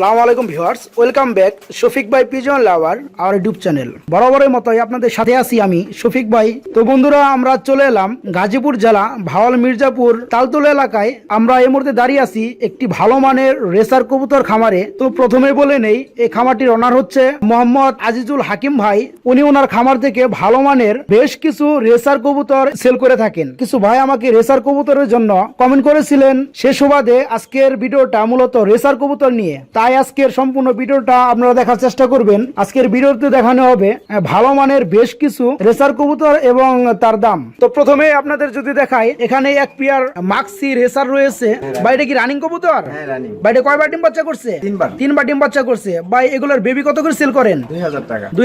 আসসালামু আলাইকুম viewers, welcome back Shafiq ভাই পিজন লাভার আমার ইউটিউব চ্যানেল বরাবরের মতোই আপনাদের সাথে আছি আমি শফিক ভাই। তো বন্ধুরা, আমরা চলে এলাম গাজীপুর জেলা ভাওয়াল মির্জাপুর তালতলা এলাকায়। আমরা এই মুহূর্তে দাঁড়িয়ে আছি একটি ভালো মানের রেসার কবুতর খামারে। তো প্রথমে বলে নেই, এই খামারটির ওনার হচ্ছে মোহাম্মদ আজিজুল হাকিম ভাই। উনি ওনার খামার থেকে ভালো মানের বেশ কিছু রেসার কবুতর সেল করে থাকেন। কিছু ভাই আমাকে রেসার কবুতরের জন্য কমেন্ট করেছিলেন। সে সুবাদে আজকের ভিডিওটা মূলত রেসার কবুতর নিয়ে। তাই আজকের সম্পূর্ণ ভিডিওটা আপনারা দেখার চেষ্টা করবেন। আজকের ভিডিওতে দেখানো হবে ভালো মানের বেশ কিছু রেসার কবুতর এবং তার দাম। তো প্রথমে আপনাদের যদি দেখাই এখানে এক পেয়ার মাক্সি রেসার রয়েছে। বাইরে কি রানিং কবুতর? হ্যাঁ রানিং। বাইরে কয়বার ডিম বাচ্চা করছে? তিনবার। তিনবার ডিম বাচ্চা করছে। ভাই এগুলোর বেবি কত করে সেল করেন? দুই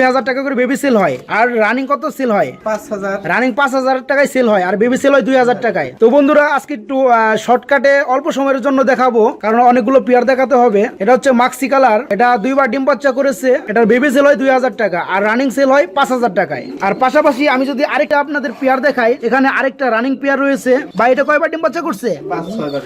হাজার টাকা। করে বেবি সেল হয়। আর রানিং কত সেল হয়? পাঁচ হাজার। রানিং পাঁচ হাজার টাকায় সেল হয়। আর বেবি সেল হয় দুই হাজার টাকায়। তো বন্ধুরা আজকে একটু শর্টকাটে অল্প সময়ের জন্য দেখাবো। কারণ অনেকগুলো পেয়ার দেখাতে হবে। এটা হচ্ছে মাক্সি কালার এটা দুইবার ডিম বাচ্চা করেছে এটার বেবি সেল হয় দুই হাজার টাকা আর রানিং সেল হয় পাঁচ হাজার টাকায়। আর পাশাপাশি আমি যদি আরেকটা আপনাদের পেয়ার দেখাই এখানে আরেকটা রানিং পেয়ার রয়েছে। বা এটা কয়বার ডিম বাচ্চা করছে?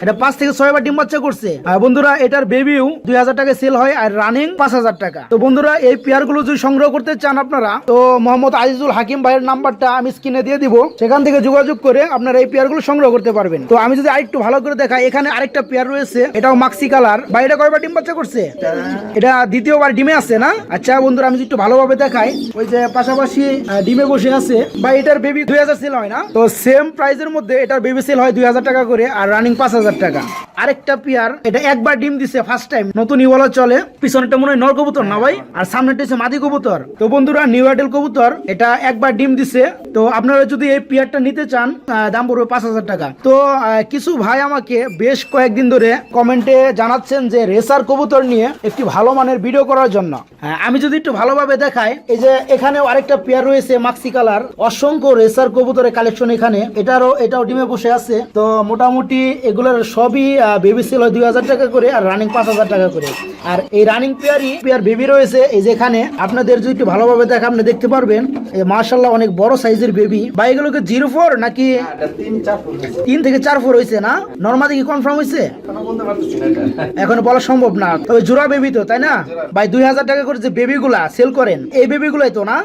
এটা পাঁচ থেকে ছয় বার ডিম বাচ্চা করছে। বন্ধুরা এটার বেবিও দুই হাজার টাকায় সেল হয় আর রানিং পাঁচ হাজার টাকা। তো বন্ধুরা এই পেয়ারগুলো যদি সংগ্রহ করতে চান আপনারা তো মোহাম্মদ আজিজুল হাকিম ভাইয়ের নাম্বারটা আমি স্ক্রিনে দিয়ে দিব। সেখান থেকে যোগাযোগ করে আপনারা এই পেয়ারগুলো সংগ্রহ করতে পারবেন। তো আমি যদি আরেকটু ভালো করে দেখাই এখানে আরেকটা পেয়ার রয়েছে এটাও মাক্সি কালার বা এটা কয়বার ডিম বাচ্চা করছে? এটা দ্বিতীয়বার ডিমে আছে না? আচ্ছা বন্ধুরা, আমি একটু ভালোভাবে দেখাই। ওই যে পাশাপাশি ডিমে বসে আছে। বা এটার বেবি দুই হাজার সেল হয় না? তো সেম প্রাইসের মধ্যে এটার বেবি সেল হয় দুই হাজার টাকা করে আর রানিং পাঁচ হাজার টাকা। আরেকটা পেয়ার, এটা একবার ডিম দিছে ফার্স্ট টাইম নতুন ইওয়ালা চলে। পিছনেরটা মনে হয় নর কবুতর না ভাই? আর সামনেটা হচ্ছে মাদি কবুতর। তো বন্ধুরা নিউ আইডেল কবুতর, এটা একবার ডিম দিছে। তো আপনারা যদি এই পেয়ারটা নিতে চান দাম পড়বে পাঁচ হাজার টাকা। তো কিছু ভাই আমাকে বেশ কয়েকদিন ধরে কমেন্টে জানাচ্ছেন যে রেসার কবুতর নিয়ে একটি ভালো মানের ভিডিও করার জন্য। হ্যাঁ, আমি যদি একটু ভালোভাবে দেখাই এই যে এখানেও আরেকটা পেয়ার রয়েছে মাক্সি কালার অসংখ্য রেসার কবুতরের কালেকশন এখানে। এটারও এটাও ডিমে বসে আছে। তো মোটামুটি এগুলোর সবই বেবি সেল হয় দুই হাজার টাকা করে আর রানিং পাঁচ হাজার টাকা করে। আর এই রানিং পেয়ারই পেয়ার বেবি রয়েছে এই যেখানে আপনাদের যদি একটু ভালোভাবে দেখা আপনি দেখতে পারবেন মার্শাল্লাহ অনেক বড় সাইজের বেবি বা এগুলোকে জিরো ফোর নাকি তিন থেকে চার ফোর হয়েছে না? নর্মাদি কি কনফার্ম হয়েছে। এখন বলা সম্ভব না। তবে জোড়া বেবি তো তাই না? ভাই দুই হাজার টাকা করে যে বেবি গুলা সেল করেন এই বেবি গুলাই তো না?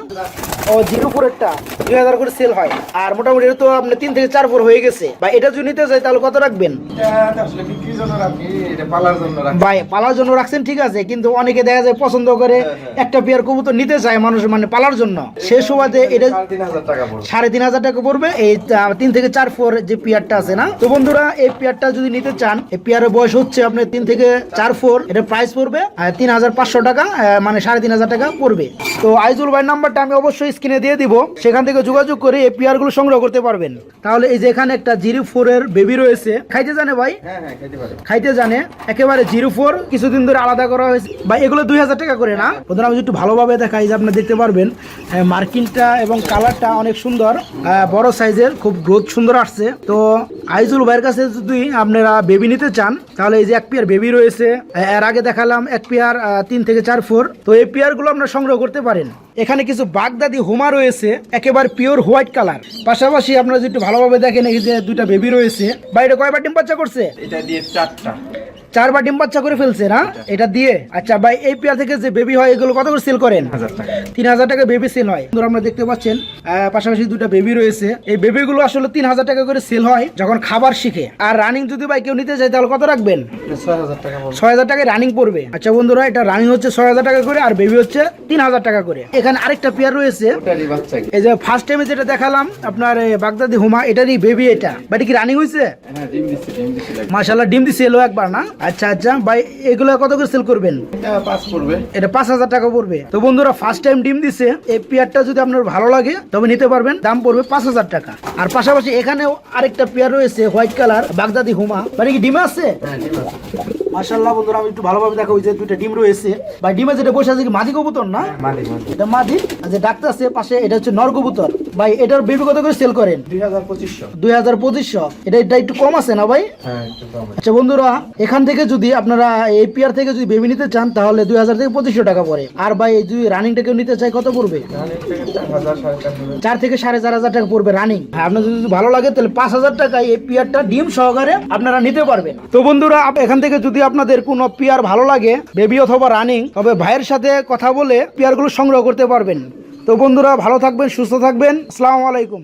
ও জিরো একটা। দুই হাজার করে সেল হয়। আর মোটামুটি এটা তো আপনার তিন থেকে চার ফোর হয়ে গেছে। বা এটা যদি নিতে চাই তাহলে কত রাখবেন। ভাই পালার জন্য রাখছেন ঠিক আছে কিন্তু অনেকে দেখা যায় পছন্দ করে একটা পেয়ার কবুতর নিতে চায় মানুষ মানে পালার জন্য। সে সুবাদে এটা সাড়ে তিন হাজার টাকা পড়বে। এই তিন থেকে চার ফোর যে পেয়ারটা আছে না? তো বন্ধুরা এই পেয়ারটা যদি নিতে চান এই পেয়ারের বয়স হচ্ছে আপনার তিন থেকে চার ফোর এটা প্রাইস পড়বে তিন হাজার পাঁচশো টাকা মানে সাড়ে তিন হাজার টাকা পড়বে। তো আইজুল ভাই নাম্বারটা আমি অবশ্যই স্ক্রিনে দিয়ে দিব। সেখান থেকে যোগাযোগ করে এই পেয়ারগুলো সংগ্রহ করতে পারবেন। তাহলে এই যে এখানে একটা জিরো ফোর এর বেবি রয়েছে খাইতে জানে ভাই? হ্যাঁ, হ্যাঁ। খাইতে জানে একেবারে জিরো ফোর কিছুদিন ধরে আলাদা করা হয়েছে। ভাই এগুলো দুই হাজার টাকা করে না? ওদের আমি যদি একটু ভালোভাবে দেখাই যে আপনি দেখতে পারবেন হ্যাঁ, মার্কিনটা এবং কালারটা অনেক সুন্দর। বড় সাইজের খুব গ্রোথ সুন্দর আসছে। তো আইজুল ভাইয়ের কাছে যদি আপনারা বেবি নিতে চান তাহলে এই যে এক পেয়ার বেবি রয়েছে। এর আগে দেখালাম এক পেয়ার তিন থেকে চার ফোর তো এই পেয়ারগুলো আপনারা সংগ্রহ করতে পারেন। এখানে কিছু বাগদাদি হুমা রয়েছে, একেবারে পিওর হোয়াইট কালার পাশাপাশি আপনারা যদি একটু ভালোভাবে দেখেন, এই যে দুইটা বেবি রয়েছে। বাইরে কয়বার ডিম বাচ্চা করছে? এটা দিয়ে চারটা। চারবার ডিম বাচ্চা করে ফেলছে না? এটা দিয়ে। আচ্ছা ভাই এই পেয়ার থেকে যে বেবি হয় এগুলো কত করে সেল করেন? তিন হাজার টাকা। বেবি সেল হয়। আমরা দেখতে পাচ্ছেন পাশাপাশি দুটো বেবি রয়েছে। এই বেবি গুলো আসলে তিন হাজার টাকা করে সেল হয় যখন খাবার শিখে। আর রানিং যদি ভাই কেউ নিতে চায় তাহলে কত রাখবেন? ছয় হাজার টাকা রানিং পড়বে। আচ্ছা বন্ধুরা এটা রানিং হচ্ছে ছয় হাজার টাকা করে আর বেবি হচ্ছে তিন হাজার টাকা করে। এখানে আরেকটা পেয়ার রয়েছে? এই যে ফার্স্ট টাইমে যেটা দেখালাম আপনার বাগদাদি হুমা এটারই বেবি এটা। বাট কি রানিং হয়েছে হ্যাঁ, দিচ্ছে ডিম দিছে এলো একবার না? আচ্ছা আচ্ছা ভাই এগুলো কত করে সেল করবেন? এটা পাঁচ হাজার টাকা পড়বে। তো বন্ধুরা ফার্স্ট টাইম ডিম দিছে। এই পেয়ারটা যদি আপনার ভালো লাগে তবে নিতে পারবেন। দাম পড়বে পাঁচ হাজার টাকা। আর পাশাপাশি এখানেও আরেকটা পেয়ার রয়েছে হোয়াইট কালার বাগদাদি হুমা। মানে কি ডিম আছে? হ্যাঁ, ডিম আছে। মাশাল্লাহ বন্ধুরা আমি একটু ভালোভাবে দেখো ওই যে দুইটা ডিম রয়েছে। বা ডিমে যেটা বসে আছে কি মাদি কবুতর না? মাদি। এটা মাদি। আর যে ডাক্তার আছে পাশে এটা হচ্ছে নর কবুতর। ভাই এটার বেবি কত করে সেল করেন? দুই হাজার পঁচিশশো। এটা এটা একটু কম আছে না ভাই? হ্যাঁ। আচ্ছা বন্ধুরা এখান থেকে যদি আপনারা এই পিয়ার থেকে যদি বেবি নিতে চান তাহলে দুই হাজার থেকে পঁচিশশো টাকা পড়ে। আর ভাই এই যদি রানিংটা কেউ নিতে চায় কত পড়বে? চার থেকে সাড়ে চার হাজার টাকা পড়বে রানিং আপনার যদি ভালো লাগে তাহলে পাঁচ হাজার টাকায় এই পিয়ারটা ডিম সহকারে আপনারা নিতে পারবেন। তো বন্ধুরা এখান থেকে যদি আপনাদের কোনো পেয়ার ভালো লাগে বেবি অথবা রানিং তবে ভাইয়ের সাথে কথা বলে পেয়ারগুলো সংগ্রহ করতে পারবেন। তো বন্ধুরা ভালো থাকবেন সুস্থ থাকবেন। আসসালামু আলাইকুম।